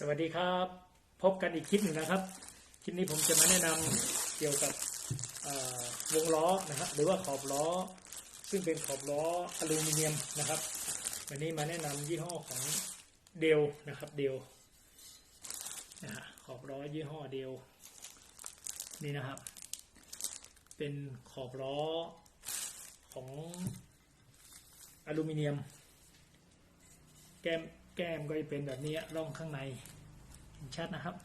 สวัสดีครับ พบกันอีกคลิปหนึ่งนะครับ คลิปนี้ผมจะมาแนะนำเกี่ยวกับวงล้อนะครับ หรือว่าขอบล้อ ซึ่งเป็นขอบล้ออลูมิเนียมนะครับ วันนี้มาแนะนำยี่ห้อของเดลนะครับเดลนะฮะขอบล้อยี่ห้อเดลนี่นะครับ เป็นขอบล้อของอลูมิเนียม แก้ม แก้มก็จะเป็นแบบนี้ร่องข้างในเห็นชัดนะครับ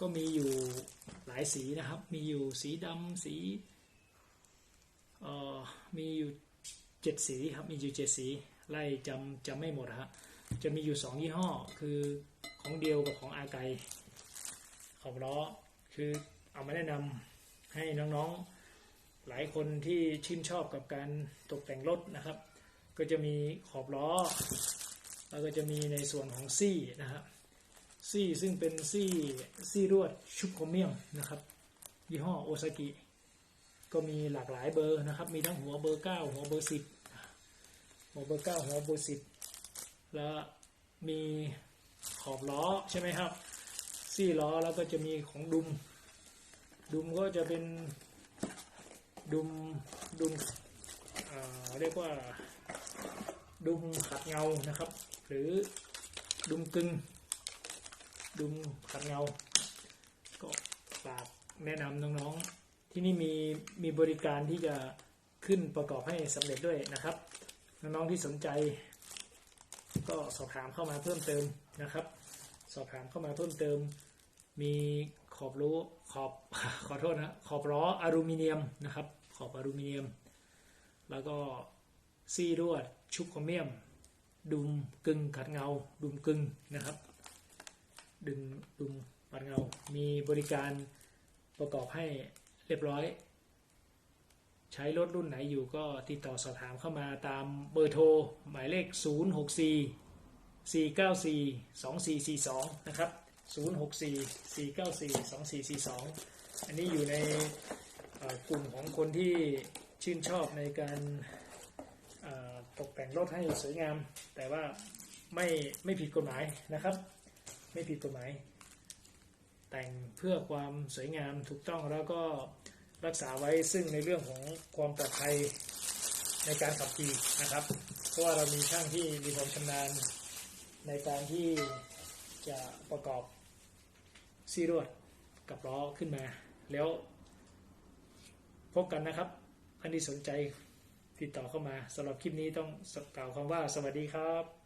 ก็มีอยู่หลายสีนะครับ มีอยู่สีดำสีเอ่อมีอยู่เจ็ดสีครับมีอยู่เจ็ดสีไล่จำจำไม่หมดครับจะมีอยู่สองยี่ห้อคือของเดียวกับของอาไกขอบล้อคือเอามาแนะนำให้น้องๆหลายคนที่ชื่นชอบกับการตกแต่งรถนะครับ ก็จะมีขอบล้อ แล้วก็จะมีในส่วนของซี่นะครับซี่ซึ่งเป็นซี่ซี่รวดชุบโครเมียมนะครับยี่ห้อโอซากิก็มีหลากหลายเบอร์นะครับ มีทั้งหัวเบอร์เก้าหัวเบอร์สิบหัวเบอร์เก้าหัวเบอร์สิบแล้วมีขอบล้อใช่ไหมครับ ซี่ล้อแล้วก็จะมีของดุม ดุมก็จะเป็นดุมดุม เรียกว่าดุมขัดเงานะครับ หรือดุมกึงดุมขัดเงา ก็ฝากแนะนำน้องๆ ที่นี่มีมีบริการที่จะขึ้นประกอบให้สำเร็จด้วยนะครับ น้องๆที่สนใจ ก็สอบถามเข้ามาเพิ่มเติมนะครับ สอบถามเข้ามาเพิ่มเติม มีขอบรู้ขอบขอโทษนะขอบล้ออลูมิเนียมนะครับ ขอบอลูมิเนียม แล้วก็ซี่รวดชุบโครเมียม ดุมกึ่งขัดเงา ดุมกึ่งนะครับ ดึงดุมขัดเงา มีบริการประกอบให้เรียบร้อย ใช้รถรุ่นไหนอยู่ก็ติดต่อสอบถามเข้ามาตามเบอร์โทร หมายเลข 064 494 2442 นะครับ 064 494 2442 อันนี้อยู่ในกลุ่มของคนที่ ชื่นชอบในการตกแต่งรถให้สวยงาม แต่ว่าไม่ไม่ผิดกฎหมายนะครับ ไม่ผิดกฎหมาย แต่งเพื่อความสวยงามถูกต้องแล้วก็รักษาไว้ซึ่งในเรื่องของความปลอดภัยในการขับขี่นะครับ เพราะว่าเรามีช่างที่มีความชำนาญในการที่จะประกอบซีรวดกับล้อขึ้นมา แล้วพบกันนะครับ ท่านที่สนใจติดต่อเข้ามาสำหรับคลิปนี้ต้องกล่าวคำว่าสวัสดีครับ